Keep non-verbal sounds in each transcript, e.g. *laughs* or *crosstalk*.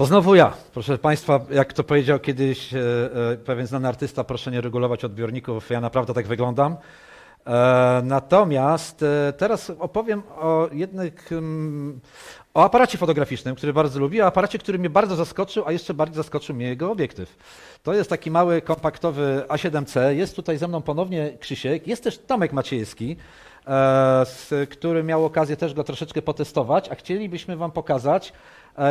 To znowu ja. Proszę Państwa, jak to powiedział kiedyś e, e, pewien znany artysta, proszę nie regulować odbiorników, ja naprawdę tak wyglądam. E, Natomiast teraz opowiem o jednych, mm, o aparacie fotograficznym, który bardzo lubię, o aparacie, który mnie bardzo zaskoczył, a jeszcze bardziej zaskoczył mnie jego obiektyw. To jest taki mały, kompaktowy A7C. Jest tutaj ze mną ponownie Krzysiek, jest też Tomek Maciejewski, z, który miał okazję też go troszeczkę potestować, a chcielibyśmy Wam pokazać,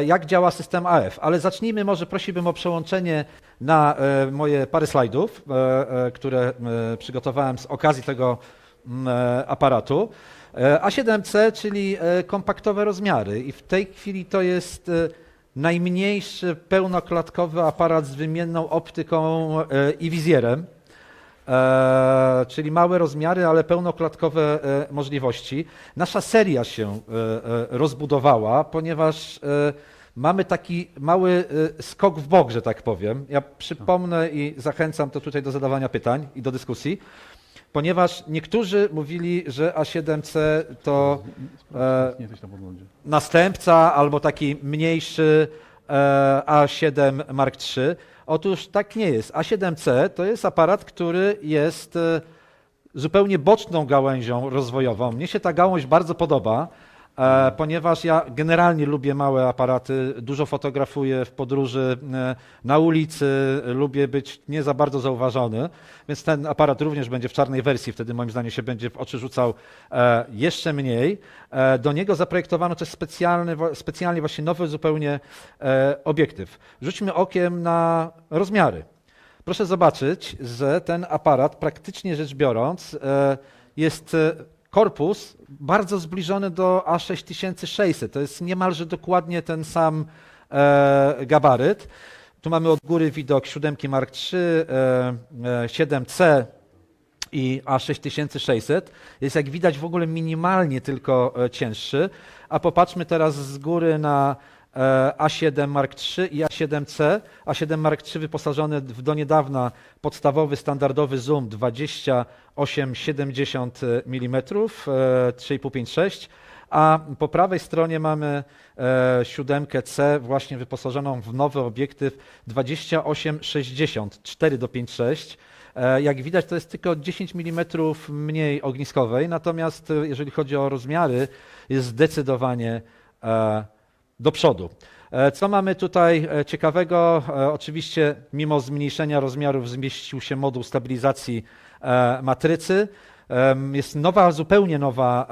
jak działa system AF. Ale zacznijmy, może prosiłbym o przełączenie na e, moje parę slajdów, e, e, które e, przygotowałem z okazji tego mm, e, aparatu. E, A7C, czyli e, kompaktowe rozmiary i w tej chwili to jest e, najmniejszy pełnoklatkowy aparat z wymienną optyką e, i wizjerem. E, czyli małe rozmiary, ale pełnoklatkowe e, możliwości. Nasza seria się e, rozbudowała, ponieważ mamy taki mały skok w bok, że tak powiem. Ja przypomnę i zachęcam to tutaj do zadawania pytań i do dyskusji, ponieważ niektórzy mówili, że A7C to e, następca albo taki mniejszy e, A7 Mark III. Otóż tak nie jest. A7C to jest aparat, który jest e, zupełnie boczną gałęzią rozwojową. Mnie się ta gałąź bardzo podoba, ponieważ ja generalnie lubię małe aparaty, dużo fotografuję w podróży e, na ulicy, lubię być nie za bardzo zauważony, więc ten aparat również będzie w czarnej wersji, wtedy moim zdaniem się będzie w oczy rzucał e, jeszcze mniej. E, do niego zaprojektowano też specjalny, specjalnie właśnie nowy zupełnie e, obiektyw. Rzućmy okiem na rozmiary. Proszę zobaczyć, że ten aparat praktycznie rzecz biorąc e, jest e, korpus bardzo zbliżony do A6600. To jest niemalże dokładnie ten sam e, gabaryt. Tu mamy od góry widok 7 Mark III, e, e, 7C i A6600. Jest jak widać w ogóle minimalnie tylko e, cięższy. A popatrzmy teraz z góry na A7 Mark III i A7C. A7 Mark III wyposażony w do niedawna podstawowy, standardowy zoom 28-70 mm, e, 3,5-5,6. A po prawej stronie mamy e, siódemkę C właśnie wyposażoną w nowy obiektyw 28-60, 4 do 5,6. E, Jak widać, to jest tylko 10 mm mniej ogniskowej, natomiast e, jeżeli chodzi o rozmiary, jest zdecydowanie e, do przodu. E, Co mamy tutaj e, ciekawego? E, Oczywiście, mimo zmniejszenia rozmiarów, zmieścił się moduł stabilizacji matrycy. Jest nowa, zupełnie nowa,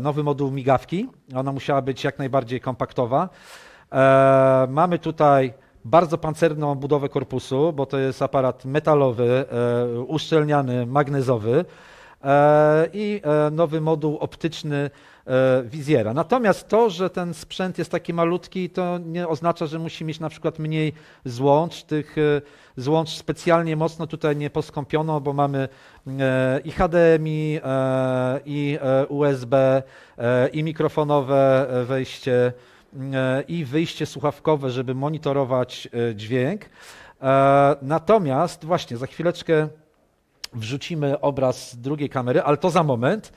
nowy moduł migawki. Ona musiała być jak najbardziej kompaktowa. Mamy tutaj bardzo pancerną budowę korpusu, bo to jest aparat metalowy, uszczelniany, magnezowy i nowy moduł optyczny wizjera. Natomiast to, że ten sprzęt jest taki malutki, to nie oznacza, że musi mieć na przykład mniej złącz. Tych e, złącz specjalnie mocno tutaj nie poskąpiono, bo mamy e, i HDMI, e, i e, USB, e, i mikrofonowe e, wejście, e, i wyjście słuchawkowe, żeby monitorować e, dźwięk. E, Natomiast właśnie za chwileczkę wrzucimy obraz drugiej kamery, ale to za moment,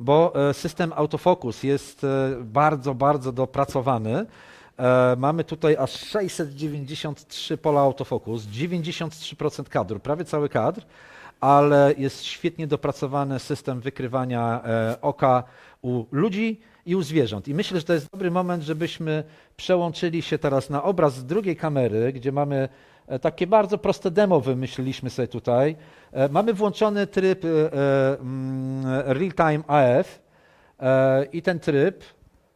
bo e, system autofokus jest e, bardzo, bardzo dopracowany. E, Mamy tutaj aż 693 pola autofokus, 93% kadru, prawie cały kadr, ale jest świetnie dopracowany system wykrywania oka u ludzi i u zwierząt. I myślę, że to jest dobry moment, żebyśmy przełączyli się teraz na obraz z drugiej kamery, gdzie mamy takie bardzo proste demo wymyśliliśmy sobie tutaj. E, Mamy włączony tryb e, e, mm, Real Time AF e, i ten tryb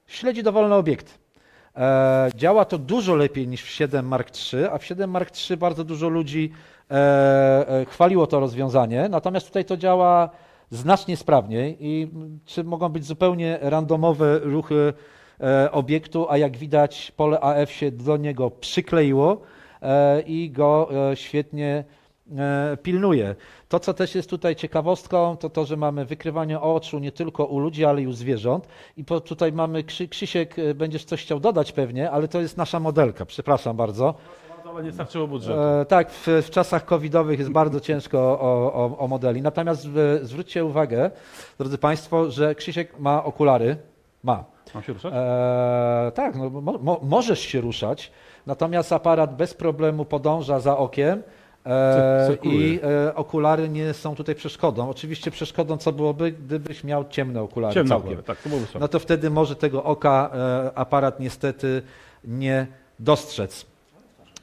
śledzi dowolny obiekt. E, Działa to dużo lepiej niż w 7 Mark III, a w 7 Mark III bardzo dużo ludzi e, e, chwaliło to rozwiązanie, natomiast tutaj to działa znacznie sprawniej i mm, czy mogą być zupełnie randomowe ruchy e, obiektu, a jak widać pole AF się do niego przykleiło e, i go e, świetnie e, pilnuje. To, co też jest tutaj ciekawostką, to to, że mamy wykrywanie oczu nie tylko u ludzi, ale i u zwierząt. I po, tutaj mamy, Krzy, Krzysiek, e, będziesz coś chciał dodać pewnie, ale to jest nasza modelka, przepraszam bardzo. Ale nie starczyło budżetu. E, tak, w, w czasach covidowych jest bardzo *laughs* ciężko o, o, o modeli. Natomiast e, zwróćcie uwagę, drodzy Państwo, że Krzysiek ma okulary. Ma. Mam się ruszać? E, tak, no, mo, mo, możesz się ruszać, natomiast aparat bez problemu podąża za okiem e, Cyrkuluje. i e, okulary nie są tutaj przeszkodą. Oczywiście przeszkodą co byłoby, gdybyś miał ciemne okulary Ciemno całkiem. okulary, tak, to byłoby słabe. No to wtedy może tego oka e, aparat niestety nie dostrzec.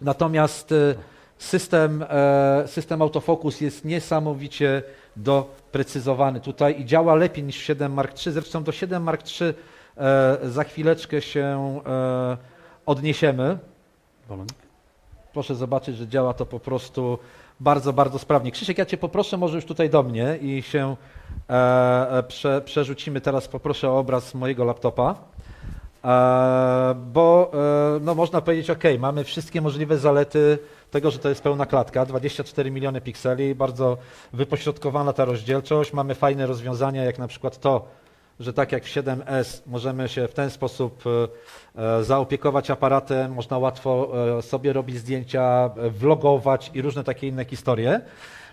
Natomiast e, system, e, system autofokus jest niesamowicie doprecyzowany tutaj i działa lepiej niż w 7 Mark III. Zresztą do 7 Mark III e, za chwileczkę się e, odniesiemy. Proszę zobaczyć, że działa to po prostu bardzo, bardzo sprawnie. Krzysiek, ja Cię poproszę może już tutaj do mnie i się e, e, prze, przerzucimy teraz, poproszę o obraz mojego laptopa. E, bo e, no można powiedzieć, ok, mamy wszystkie możliwe zalety tego, że to jest pełna klatka, 24 miliony pikseli, bardzo wypośrodkowana ta rozdzielczość, mamy fajne rozwiązania, jak na przykład to, że tak jak w 7S możemy się w ten sposób e, e, zaopiekować aparatem, można łatwo e, sobie robić zdjęcia, vlogować i różne takie inne historie.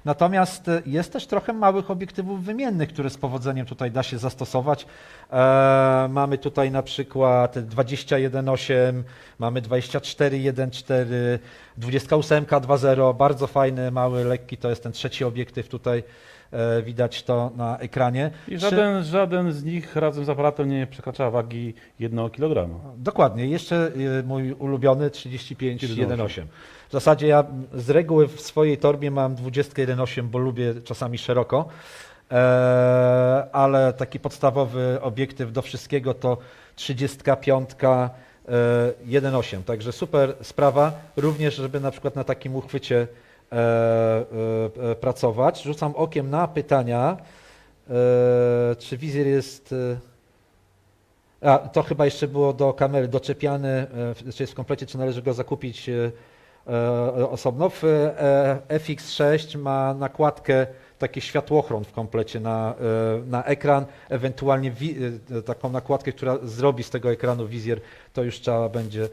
Natomiast jest też trochę małych obiektywów wymiennych, które z powodzeniem tutaj da się zastosować. E, mamy tutaj na przykład 21.8, mamy 24.1.4, 28 2.0, bardzo fajny, mały, lekki, to jest ten trzeci obiektyw tutaj. E, Widać to na ekranie. I Czy- żaden, żaden z nich razem z aparatem nie przekracza wagi 1 kg. Dokładnie. Jeszcze y, mój ulubiony 35 1.8. 1.8. W zasadzie ja z reguły w swojej torbie mam 20 1.8, bo lubię czasami szeroko, e, ale taki podstawowy obiektyw do wszystkiego to 35 e, 1.8. Także super sprawa. Również, żeby na przykład na takim uchwycie e, e, e, pracować. Rzucam okiem na pytania. E, czy wizjer jest... E, a, to chyba jeszcze było do kamery doczepiany, e, w- czy jest w komplecie, czy należy go zakupić e, e, osobno. W e, FX6 ma nakładkę, taki światłochron w komplecie na, e, na ekran, ewentualnie wi- e, taką nakładkę, która zrobi z tego ekranu wizjer, to już trzeba będzie e,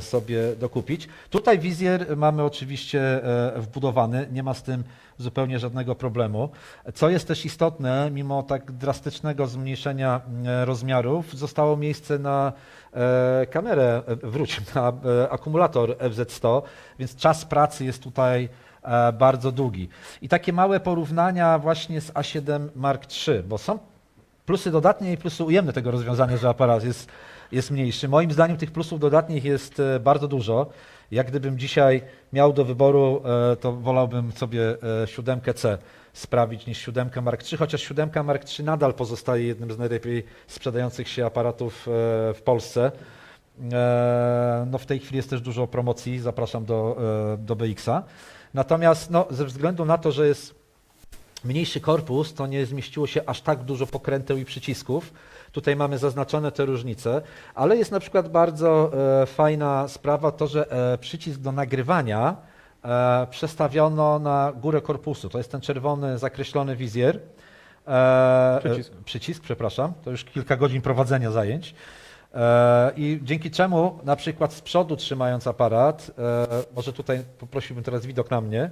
sobie dokupić. Tutaj wizjer mamy oczywiście e, wbudowany, nie ma z tym zupełnie żadnego problemu. Co jest też istotne, mimo tak drastycznego zmniejszenia e, rozmiarów, zostało miejsce na e, kamerę, e, wróć, *laughs* na e, akumulator FZ100, więc czas pracy jest tutaj e, bardzo długi. I takie małe porównania właśnie z A7 Mark III, bo są plusy dodatnie i plusy ujemne tego rozwiązania, że aparat jest, jest mniejszy. Moim zdaniem tych plusów dodatnich jest e, bardzo dużo. Jak gdybym dzisiaj miał do wyboru, e, to wolałbym sobie e, siódemkę C sprawić niż siódemkę Mark III, chociaż siódemka Mark III nadal pozostaje jednym z najlepiej sprzedających się aparatów w Polsce. No w tej chwili jest też dużo promocji, zapraszam do, do BX-a. Natomiast no, ze względu na to, że jest mniejszy korpus, to nie zmieściło się aż tak dużo pokręteł i przycisków. Tutaj mamy zaznaczone te różnice, ale jest na przykład bardzo e, fajna sprawa to, że e, przycisk do nagrywania e, przestawiono na górę korpusu. To jest ten czerwony zakreślony wizjer. Przycisk. Przycisk, przepraszam. To już kilka godzin prowadzenia zajęć. I dzięki czemu na przykład z przodu trzymając aparat, może tutaj poprosiłbym teraz widok na mnie,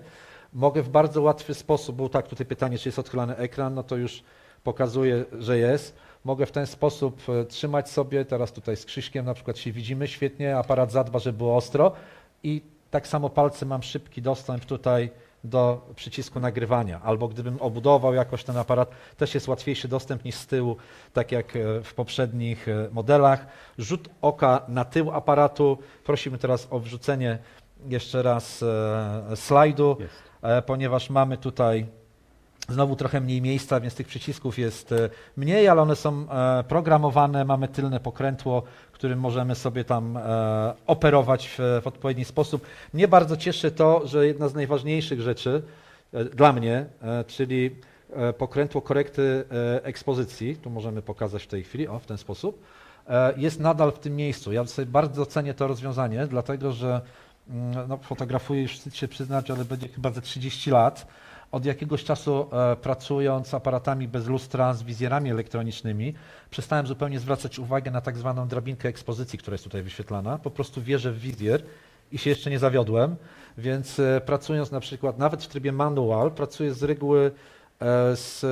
mogę w bardzo łatwy sposób, bo tak tutaj pytanie, czy jest odchylany ekran, no to już pokazuje, że jest. Mogę w ten sposób e, trzymać sobie, teraz tutaj z Krzyśkiem na przykład się widzimy świetnie, aparat zadba, żeby było ostro i tak samo palcem mam szybki dostęp tutaj do przycisku nagrywania, albo gdybym obudował jakoś ten aparat, też jest łatwiejszy dostęp niż z tyłu, tak jak e, w poprzednich e, modelach. Rzut oka na tył aparatu, prosimy teraz o wrzucenie jeszcze raz slajdu, Jest. ponieważ mamy tutaj znowu trochę mniej miejsca, więc tych przycisków jest e, mniej, ale one są e, programowane, mamy tylne pokrętło, którym możemy sobie tam e, operować w, odpowiedni sposób. Mnie bardzo cieszy to, że jedna z najważniejszych rzeczy dla mnie, czyli pokrętło korekty ekspozycji, tu możemy pokazać w tej chwili, o w ten sposób, jest nadal w tym miejscu. Ja sobie bardzo cenię to rozwiązanie, dlatego że mm, no, fotografuję już wstyd się przyznać, ale będzie chyba ze 30 lat. Od jakiegoś czasu e, pracując aparatami bez lustra, z wizjerami elektronicznymi, przestałem zupełnie zwracać uwagę na tak zwaną drabinkę ekspozycji, która jest tutaj wyświetlana. Po prostu wierzę w wizjer i się jeszcze nie zawiodłem, więc e, pracując na przykład nawet w trybie manual, pracuję z reguły e, z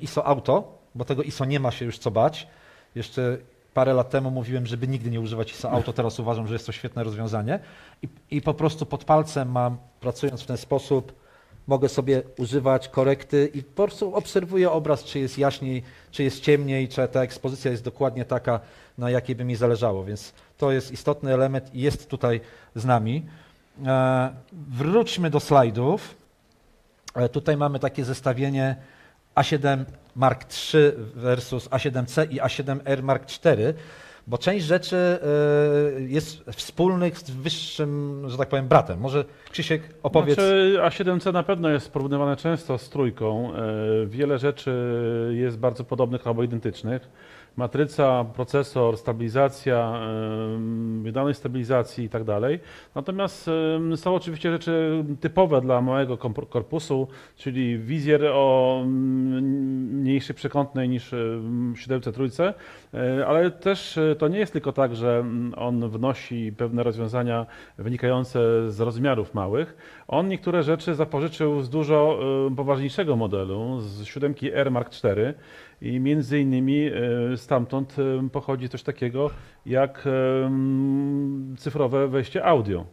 ISO Auto, bo tego ISO nie ma się już co bać. Jeszcze parę lat temu mówiłem, żeby nigdy nie używać ISO Auto, teraz uważam, że jest to świetne rozwiązanie. I, I po prostu pod palcem mam, pracując w ten sposób, mogę sobie używać korekty i po prostu obserwuję obraz, czy jest jaśniej, czy jest ciemniej, czy ta ekspozycja jest dokładnie taka, na jakiej by mi zależało. Więc to jest istotny element i jest tutaj z nami. E, wróćmy do slajdów. E, tutaj mamy takie zestawienie A7 Mark III versus A7C i A7R Mark IV, bo część rzeczy e, jest wspólnych z wyższym, że tak powiem, bratem. Może Krzysiek opowiedz. Znaczy, A7C na pewno jest porównywane często z trójką. E, Wiele rzeczy jest bardzo podobnych albo identycznych. Matryca, procesor, stabilizacja, wydajność stabilizacji i tak dalej. Natomiast są oczywiście rzeczy typowe dla małego korpusu, czyli wizjer o mniejszej przekątnej niż w 7 trójce, E, ale też e, to nie jest tylko tak, że on wnosi pewne rozwiązania wynikające z rozmiarów małych. On niektóre rzeczy zapożyczył z dużo poważniejszego modelu, z 7 R Mark IV i między innymi e, stamtąd e, pochodzi coś takiego jak e, cyfrowe wejście audio.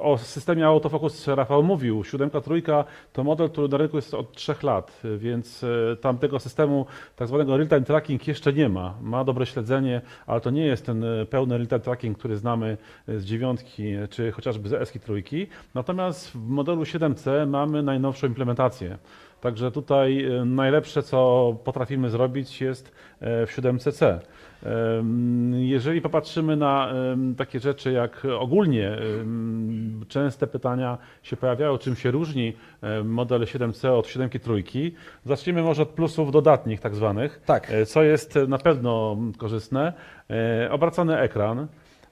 O systemie autofocus Rafał mówił. Siódemka, trójka to model, który na rynku jest od trzech lat, więc e, tam tego systemu tak zwanego real-time tracking jeszcze nie ma. Ma dobre śledzenie, ale to nie jest ten pełny real-time tracking, który znamy z dziewiątki czy chociażby z eski trójki. Natomiast w modelu 7C mamy najnowszą implementację. Także tutaj e, najlepsze, co potrafimy zrobić jest e, w 7CC. Em, Jeżeli popatrzymy na takie rzeczy jak ogólnie częste pytania się pojawiają, czym się różni model 7C od 7 trójki, zacznijmy może od plusów dodatnich tak zwanych, Tak. e, co jest e, na pewno korzystne. E, Obracany ekran.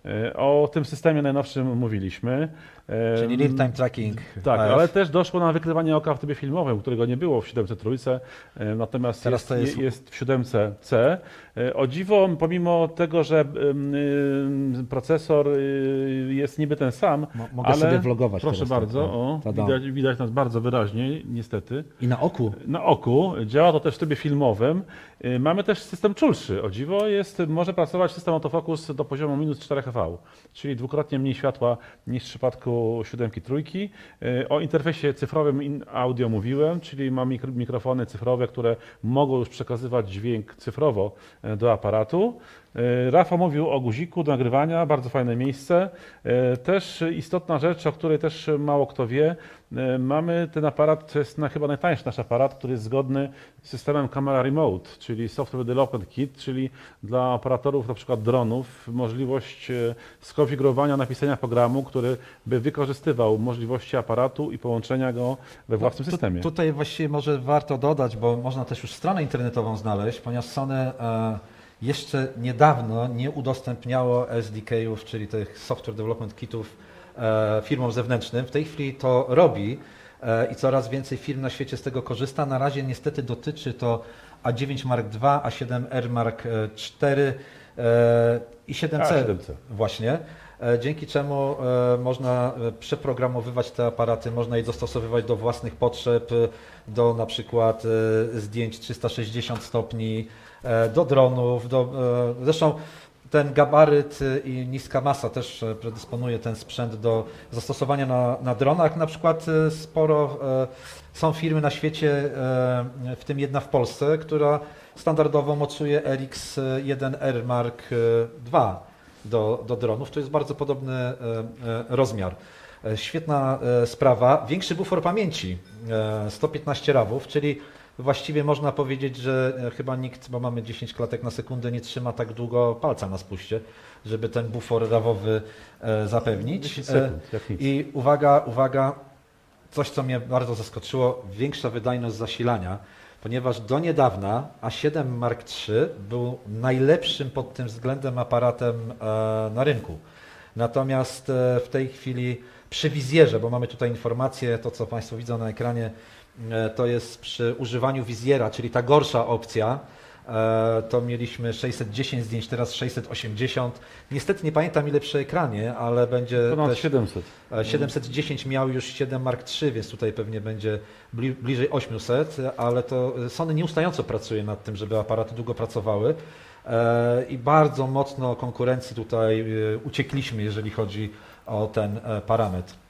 E, O tym systemie najnowszym mówiliśmy. E, Czyli real-time tracking. tak, AF. ale też doszło na wykrywanie oka w trybie filmowym, którego nie było w 7C trójce, e, natomiast Teraz jest, to jest- jest... w 7C C. E, O dziwo, pomimo tego, że procesor y, jest niby ten sam, Mo- mogę ale sobie vlogować proszę tak, bardzo, no. o, widać, widać nas bardzo wyraźnie, niestety. I na oku. Na oku, działa to też w trybie filmowym. Y, Mamy też system czulszy. O dziwo jest, może pracować system autofokus do poziomu minus 4 HV, czyli dwukrotnie mniej światła niż w przypadku siódemki trójki. Y, O interfejsie cyfrowym audio mówiłem, czyli ma mikro, mikrofony cyfrowe, które mogą już przekazywać dźwięk cyfrowo e, do aparatu. E, Rafał mówił o guziku do nagrywania, bardzo fajne miejsce. E, Też istotna rzecz, o której też mało kto wie, e, mamy ten aparat, to jest na, chyba najtańszy nasz aparat, który jest zgodny z systemem Camera Remote, czyli Software Development Kit, czyli dla operatorów na przykład dronów możliwość skonfigurowania, napisania programu, który by wykorzystywał możliwości aparatu i połączenia go we własnym Tu- systemie. Tutaj właściwie może warto dodać, bo można też już stronę internetową znaleźć, ponieważ Sony e, jeszcze niedawno nie udostępniało SDK-ów, czyli tych Software Development Kitów e, firmom zewnętrznym. W tej chwili to robi e, i coraz więcej firm na świecie z tego korzysta. Na razie niestety dotyczy to A9 Mark II, A7R Mark IV e, i 7C. A7C. Właśnie. E, Dzięki czemu można przeprogramowywać te aparaty, można je dostosowywać do własnych potrzeb, do na przykład zdjęć 360 stopni, do dronów, do, e, zresztą ten gabaryt e, i niska masa też e, predysponuje ten sprzęt do zastosowania na, na dronach. Na przykład e, sporo e, są firmy na świecie, e, w tym jedna w Polsce, która standardowo mocuje RX1R Mark II do, do dronów. To jest bardzo podobny e, e, rozmiar. E, Świetna e, sprawa. Większy bufor pamięci, e, 115 rawów, czyli właściwie można powiedzieć, że e, chyba nikt, bo mamy 10 klatek na sekundę, nie trzyma tak długo palca na spuście, żeby ten bufor rawowy e, zapewnić. 10 E, sekund, nic. I uwaga, uwaga, coś co mnie bardzo zaskoczyło, większa wydajność zasilania, ponieważ do niedawna A7 Mark III był najlepszym pod tym względem aparatem e, na rynku. Natomiast e, w tej chwili przy wizjerze, bo mamy tutaj informację, to co Państwo widzą na ekranie, e, to jest przy używaniu wizjera, czyli ta gorsza opcja, e, to mieliśmy 610 zdjęć, teraz 680. Niestety nie pamiętam ile przy ekranie, ale będzie Ponad też 700. E, 710 miał już 7 Mark III, więc tutaj pewnie będzie bli, bliżej 800, ale to e, Sony nieustająco pracuje nad tym, żeby aparaty długo pracowały. e, i bardzo mocno konkurencji tutaj e, uciekliśmy, jeżeli chodzi o ten e, parametr.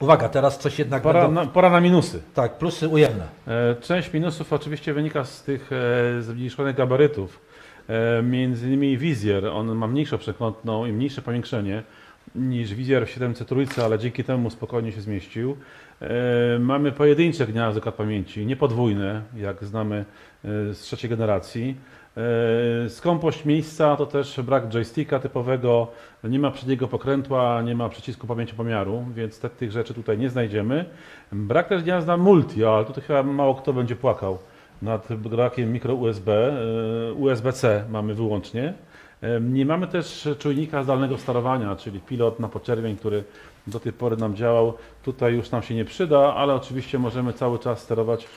Uwaga, teraz coś jednak Pora będą, na, pora na minusy. tak, plusy ujemne. E, Część minusów oczywiście wynika z tych e, zmniejszonych gabarytów. E, Między innymi wizjer, on ma mniejszą przekątną i mniejsze powiększenie niż wizjer w 703, ale dzięki temu spokojnie się zmieścił. Mamy pojedyncze gniazdo kart pamięci, nie podwójne, jak znamy z trzeciej generacji. E, Skąpość miejsca to też brak joysticka typowego, nie ma przedniego pokrętła, nie ma przycisku pamięci pomiaru, więc te, tych rzeczy tutaj nie znajdziemy. Brak też gniazda multi, ale tutaj chyba mało kto będzie płakał nad brakiem mikro USB. e, USB-C mamy wyłącznie. E, Nie mamy też czujnika zdalnego sterowania, czyli pilot na poczerwień, który do tej pory nam działał. Tutaj już nam się nie przyda, ale oczywiście możemy cały czas sterować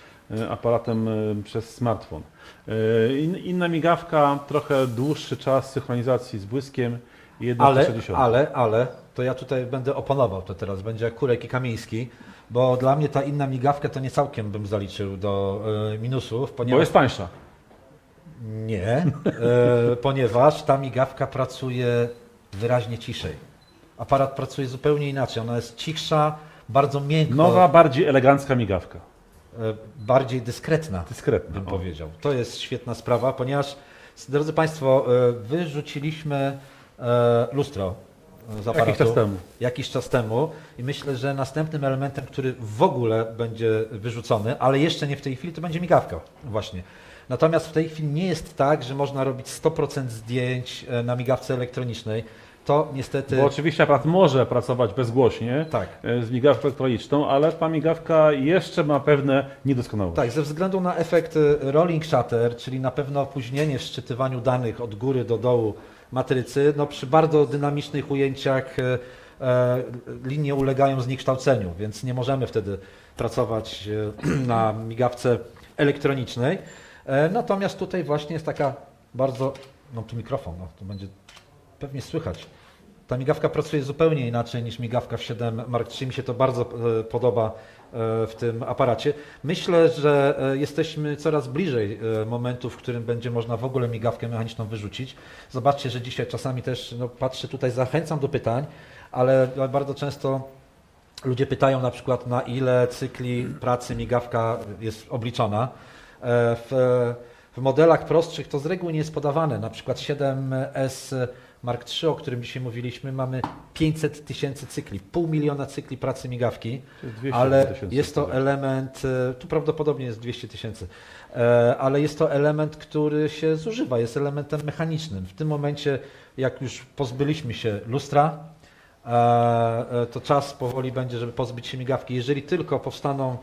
aparatem przez smartfon. E, in- Inna migawka, trochę dłuższy czas synchronizacji z błyskiem i jedna Ale, 160. ale, ale, to ja tutaj będę oponował to teraz, będzie Kurek i Kamiński, bo dla mnie ta inna migawka to nie całkiem bym zaliczył do e, minusów, Bo ponieważ... jest tańsza. Nie, e, *laughs* ponieważ ta migawka pracuje wyraźnie ciszej. Aparat pracuje zupełnie inaczej, ona jest cichsza, bardzo miękka, Nowa, bardziej elegancka migawka. E, bardziej dyskretna, Dyskretna. bym o. powiedział. To jest świetna sprawa, ponieważ, drodzy Państwo, e, wyrzuciliśmy e, lustro z aparatu. Jakiś czas temu. jakiś czas temu i myślę, że następnym elementem, który w ogóle będzie wyrzucony, ale jeszcze nie w tej chwili, to będzie migawka właśnie. Natomiast w tej chwili nie jest tak, że można robić 100% zdjęć na migawce elektronicznej. To niestety... Bo oczywiście aparat może pracować bezgłośnie Tak. e, z migawką elektroniczną, ale ta migawka jeszcze ma pewne niedoskonałości. Tak, ze względu na efekt e, rolling shutter, czyli na pewno opóźnienie w szczytywaniu danych od góry do dołu matrycy, no przy bardzo dynamicznych ujęciach e, linie ulegają zniekształceniu, więc nie możemy wtedy pracować *clears throat* na migawce elektronicznej. Natomiast tutaj właśnie jest taka bardzo, no tu mikrofon, no to będzie pewnie słychać. Ta migawka pracuje zupełnie inaczej niż migawka w 7 Mark III. Mi się to bardzo e, podoba e, w tym aparacie. Myślę, że e, jesteśmy coraz bliżej momentu, w którym będzie można w ogóle migawkę mechaniczną wyrzucić. Zobaczcie, że dzisiaj czasami też, no patrzę tutaj, zachęcam do pytań, ale bardzo często ludzie pytają na przykład na ile cykli pracy migawka jest obliczona. W, w modelach prostszych to z reguły nie jest podawane. Na przykład 7S Mark III, o którym dzisiaj mówiliśmy, mamy 500 tysięcy cykli, pół miliona cykli pracy migawki, Czyli 200 ale jest to element, e, tu prawdopodobnie jest 200 tysięcy, e, ale jest to element, który się zużywa, jest elementem mechanicznym. W tym momencie, jak już pozbyliśmy się lustra, e, to czas powoli będzie, żeby pozbyć się migawki. Jeżeli tylko powstaną,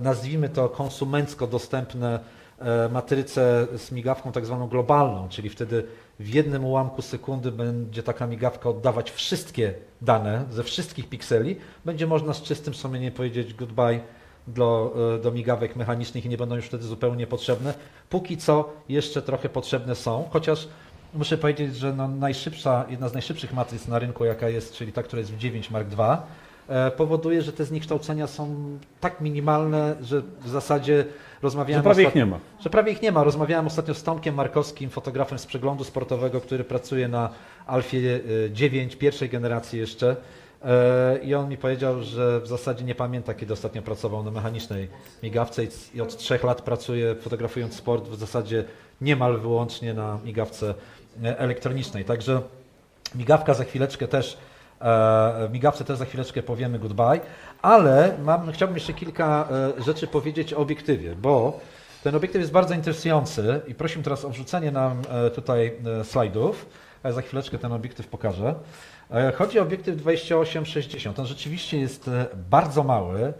nazwijmy to konsumencko dostępne e, matryce z migawką tak zwaną globalną, czyli wtedy w jednym ułamku sekundy będzie taka migawka oddawać wszystkie dane ze wszystkich pikseli, będzie można z czystym sumieniem powiedzieć goodbye do, e, do migawek mechanicznych i nie będą już wtedy zupełnie potrzebne. Póki co jeszcze trochę potrzebne są, chociaż muszę powiedzieć, że no najszybsza, jedna z najszybszych matryc na rynku, jaka jest, czyli ta, która jest w 9 Mark II, powoduje, że te zniekształcenia są tak minimalne, że w zasadzie Że rozmawiałem prawie ich nie ma. że prawie ich nie ma. Rozmawiałem ostatnio z Tomkiem Markowskim, fotografem z przeglądu sportowego, który pracuje na Alfie e, 9, pierwszej generacji jeszcze. E, I on mi powiedział, że w zasadzie nie pamięta, kiedy ostatnio pracował na mechanicznej migawce i- od trzech lat pracuje fotografując sport w zasadzie niemal wyłącznie na migawce e, elektronicznej. Także migawka za chwileczkę też, e, migawce też za chwileczkę powiemy goodbye, ale mam, chciałbym jeszcze kilka e, rzeczy powiedzieć o obiektywie, bo ten obiektyw jest bardzo interesujący i prosiłbym teraz o wrzucenie nam e, tutaj slajdów. Ja za chwileczkę ten obiektyw pokażę. Chodzi o obiektyw 28-60. On rzeczywiście jest bardzo mały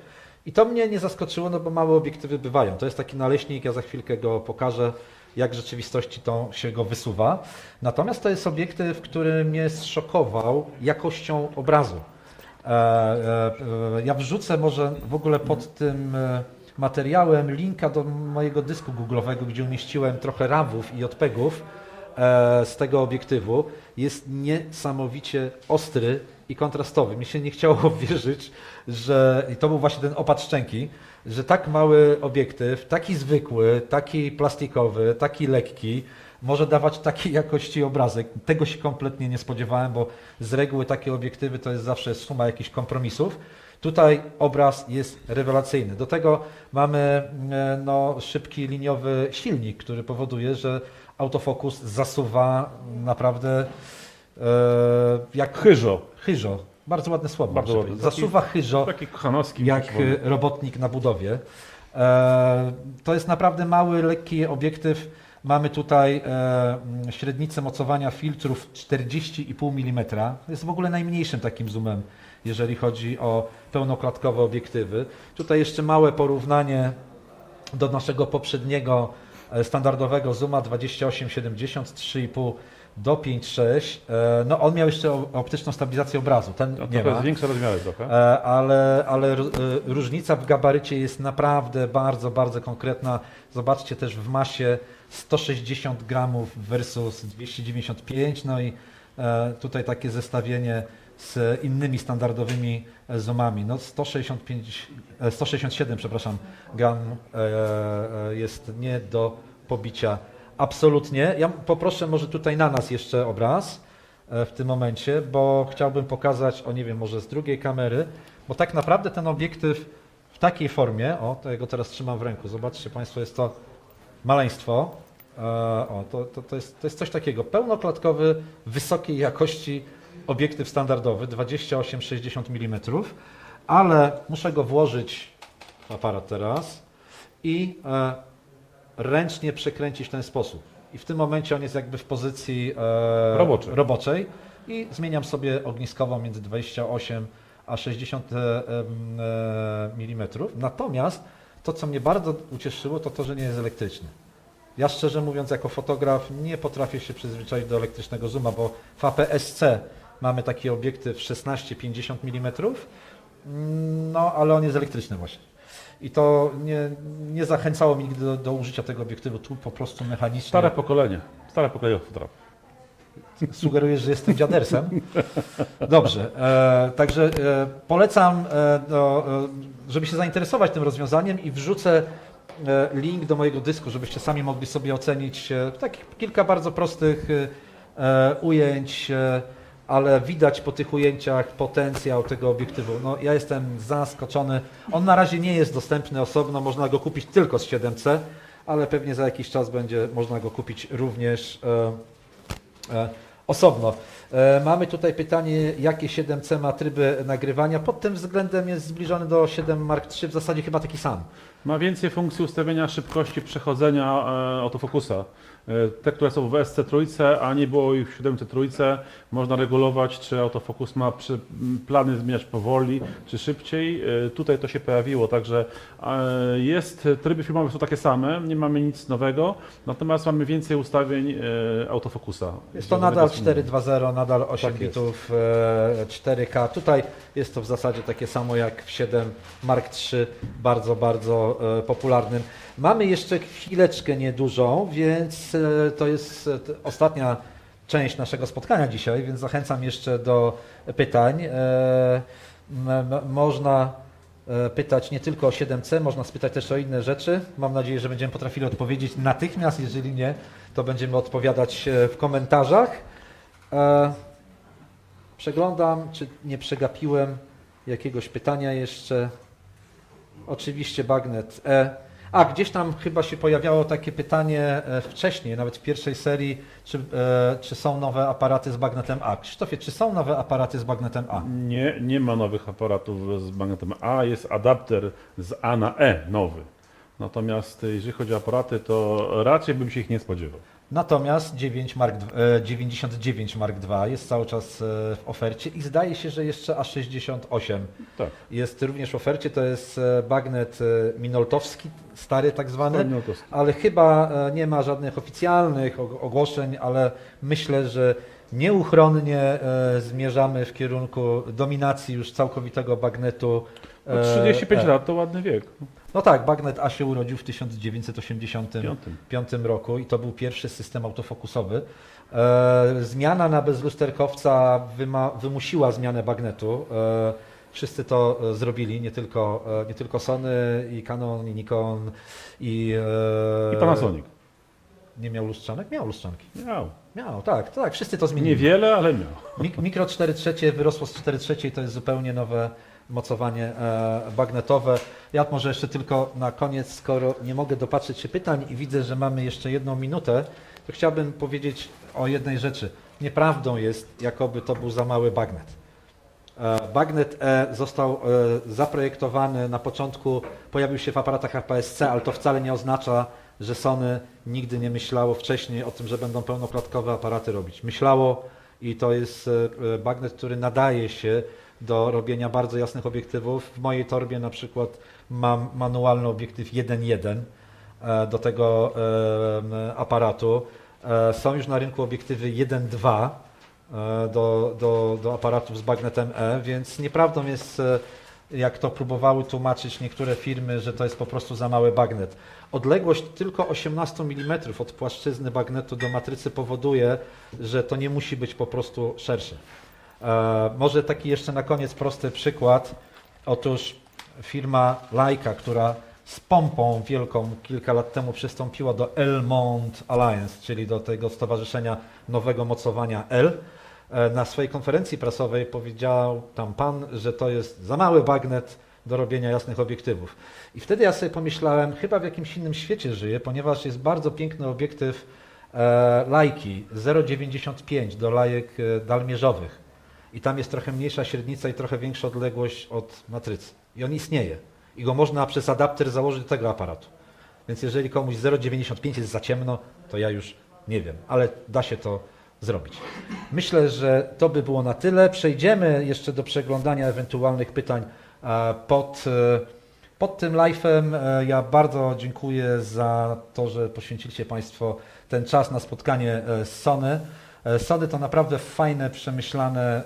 i to mnie nie zaskoczyło, no bo małe obiektywy bywają. To jest taki naleśnik, ja za chwilkę go pokażę, jak rzeczywistości to się go wysuwa. Natomiast to jest obiektyw, który mnie zszokował jakością obrazu. E, e, e, Ja wrzucę może w ogóle pod tym materiałem linka do mojego dysku googlowego, gdzie umieściłem trochę rawów i JPEGów e, z tego obiektywu. Jest niesamowicie ostry i kontrastowy. Mi się nie chciało *laughs* wierzyć, że i to był właśnie ten opad szczęki, że tak mały obiektyw, taki zwykły, taki plastikowy, taki lekki, może dawać takiej jakości obrazek. Tego się kompletnie nie spodziewałem, bo z reguły takie obiektywy to jest zawsze suma jakichś kompromisów. Tutaj obraz jest rewelacyjny. Do tego mamy e, no, szybki liniowy silnik, który powoduje, że autofokus zasuwa naprawdę e, jak Chyżo. chyżo. Bardzo ładne słowo. Bardzo. Zasuwa chyżo Taki kochanowski. jak robotnik na budowie. E, To jest naprawdę mały, lekki obiektyw. Mamy tutaj e, średnicę mocowania filtrów 40,5 mm. Jest w ogóle najmniejszym takim zoomem, jeżeli chodzi o pełnoklatkowe obiektywy. Tutaj jeszcze małe porównanie do naszego poprzedniego e, standardowego zooma 2870 3,5 do 5,6. E, No on miał jeszcze optyczną stabilizację obrazu, ten No, nie ma. większe rozmiary trochę. E, ale, ale e, różnica w gabarycie jest naprawdę bardzo, bardzo konkretna. Zobaczcie też w masie 160 gramów versus 295, no i tutaj takie zestawienie z innymi standardowymi zoomami. No 165, e, 167 przepraszam, gram jest nie do pobicia absolutnie. Ja poproszę może tutaj na nas jeszcze obraz e, w tym momencie, bo chciałbym pokazać, o nie wiem, może z drugiej kamery, bo tak naprawdę ten obiektyw w takiej formie, o, to ja go teraz trzymam w ręku, zobaczcie Państwo, jest to maleństwo, e, o, to, to, to, jest, to jest coś takiego, pełnoklatkowy, wysokiej jakości obiektyw standardowy, 28-60 mm, ale muszę go włożyć w aparat teraz i e, ręcznie przekręcić w ten sposób. I w tym momencie on jest jakby w pozycji e, Roboczej. roboczej i zmieniam sobie ogniskową między 28 a 60 e, e, mm. Natomiast to, co mnie bardzo ucieszyło, to to, że nie jest elektryczny. Ja szczerze mówiąc, jako fotograf nie potrafię się przyzwyczaić do elektrycznego zooma, bo w APS-C mamy taki obiektyw 16-50 mm, no ale on jest elektryczny właśnie. I to nie, nie zachęcało mnie nigdy do, do użycia tego obiektywu. Tu po prostu mechanicznie. Stare pokolenie. Stare pokolenie fotografów. Sugerujesz, że jestem dziadersem? Dobrze. E, także e, polecam, e, do, e, żeby się zainteresować tym rozwiązaniem i wrzucę e, link do mojego dysku, żebyście sami mogli sobie ocenić e, takich kilka bardzo prostych e, ujęć, e, ale widać po tych ujęciach potencjał tego obiektywu. No, ja jestem zaskoczony. On na razie nie jest dostępny osobno, można go kupić tylko z 7C, ale pewnie za jakiś czas będzie można go kupić również e, e, osobno. E, Mamy tutaj pytanie, jakie 7C ma tryby nagrywania. Pod tym względem jest zbliżony do 7 Mark III, w zasadzie chyba taki sam. Ma więcej funkcji ustawienia szybkości przechodzenia e, autofokusa. E, te, które są w SC3, a nie było ich w 7C3, można regulować, czy autofokus ma plany zmieniać powoli, czy szybciej. E, tutaj to się pojawiło, także e, jest, tryby filmowe są takie same, nie mamy nic nowego, natomiast mamy więcej ustawień autofokusa. Jest to nadal z innymi. 4.2.0, nadal 8 Tak bitów, e, 4K. Tutaj jest to w zasadzie takie samo jak w 7 Mark III, bardzo, bardzo popularnym. Mamy jeszcze chwileczkę niedużą, więc e, to jest e, ostatnia część naszego spotkania dzisiaj, więc zachęcam jeszcze do pytań. E, Można pytać nie tylko o 7C, można spytać też o inne rzeczy. Mam nadzieję, że będziemy potrafili odpowiedzieć natychmiast. Jeżeli nie, to będziemy odpowiadać w komentarzach. Przeglądam, czy nie przegapiłem jakiegoś pytania jeszcze. Oczywiście bagnet E. A, gdzieś tam chyba się pojawiało takie pytanie e, wcześniej, nawet w pierwszej serii, czy, e, czy są nowe aparaty z bagnetem A. Krzysztofie, czy są nowe aparaty z bagnetem A? Nie, nie ma nowych aparatów z magnetem A, jest adapter z A na E nowy. Natomiast jeżeli chodzi o aparaty, to raczej bym się ich nie spodziewał. Natomiast 9 Mark, dw- e, 99 Mark II jest cały czas e, w ofercie i zdaje się, że jeszcze A68 Tak. jest również w ofercie. To jest e, bagnet minoltowski, stary tak zwany. To ale chyba nie ma żadnych oficjalnych og- ogłoszeń, ale myślę, że nieuchronnie zmierzamy w kierunku dominacji już całkowitego bagnetu. no e, 35 e. lat to ładny wiek. No tak, bagnet A się urodził w 1985 Piątym. roku i to był pierwszy system autofokusowy. E, zmiana na bezlusterkowca wymusiła zmianę bagnetu. E, wszyscy to e, zrobili, nie tylko, nie tylko Sony, i Canon, i Nikon, i, e, I Panasonic. nie miał lustrzanek? Miał lustrzanki. Miał. Miał, tak, tak, wszyscy to zmienili. Niewiele, ale miał. Mik- Mikro 4 trzecie wyrosło z 4 trzeciej, to jest zupełnie nowe mocowanie e, bagnetowe. Ja może jeszcze tylko na koniec, skoro nie mogę dopatrzeć się pytań i widzę, że mamy jeszcze jedną minutę, to chciałbym powiedzieć o jednej rzeczy. Nieprawdą jest, jakoby to był za mały bagnet. E, Bagnet E został e, zaprojektowany na początku, pojawił się w aparatach APS-C, ale to wcale nie oznacza, że Sony nigdy nie myślało wcześniej o tym, że będą pełnoklatkowe aparaty robić. Myślało i to jest bagnet, który nadaje się do robienia bardzo jasnych obiektywów. W mojej torbie na przykład mam manualny obiektyw 1.1 e, do tego e, aparatu. E, Są już na rynku obiektywy 1.2 e, do, do, do aparatów z bagnetem E, więc nieprawdą jest, jak to próbowały tłumaczyć niektóre firmy, że to jest po prostu za mały bagnet. Odległość tylko 18 mm od płaszczyzny bagnetu do matrycy powoduje, że to nie musi być po prostu szersze. E, może taki jeszcze na koniec prosty przykład. Otóż firma Leica, która z pompą wielką kilka lat temu przystąpiła do L-Mount Alliance, czyli do tego stowarzyszenia nowego mocowania L. E, Na swojej konferencji prasowej powiedział tam pan, że to jest za mały bagnet do robienia jasnych obiektywów. I wtedy ja sobie pomyślałem, chyba w jakimś innym świecie żyję, ponieważ jest bardzo piękny obiektyw e, lajki 0,95 do lajek dalmierzowych. I tam jest trochę mniejsza średnica i trochę większa odległość od matrycy. I on istnieje. I go można przez adapter założyć do tego aparatu. Więc jeżeli komuś 0,95 jest za ciemno, to ja już nie wiem, ale da się to zrobić. Myślę, że to by było na tyle. Przejdziemy jeszcze do przeglądania ewentualnych pytań e, pod, e, pod tym live'em. E, Ja bardzo dziękuję za to, że poświęciliście Państwo ten czas na spotkanie z Sony. E, Sony to naprawdę fajne, przemyślane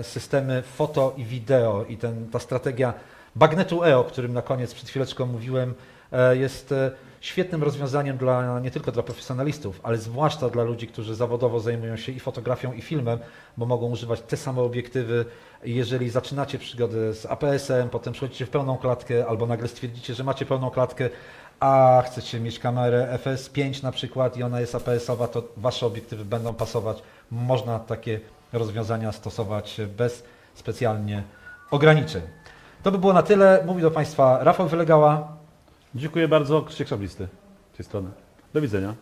e, systemy foto i wideo i ten, ta strategia bagnetu E, o którym na koniec przed chwileczką mówiłem, e, jest świetnym rozwiązaniem dla, nie tylko dla profesjonalistów, ale zwłaszcza dla ludzi, którzy zawodowo zajmują się i fotografią, i filmem, bo mogą używać te same obiektywy. Jeżeli zaczynacie przygodę z APS-em, potem przechodzicie w pełną klatkę, albo nagle stwierdzicie, że macie pełną klatkę, a chcecie mieć kamerę FS5 na przykład i ona jest APS-owa, to wasze obiektywy będą pasować. Można takie rozwiązania stosować bez specjalnie ograniczeń. To by było na tyle. Mówi do Państwa Rafał Wylegała. Dziękuję bardzo. Krzysiek Szablisty z tej strony. Do widzenia.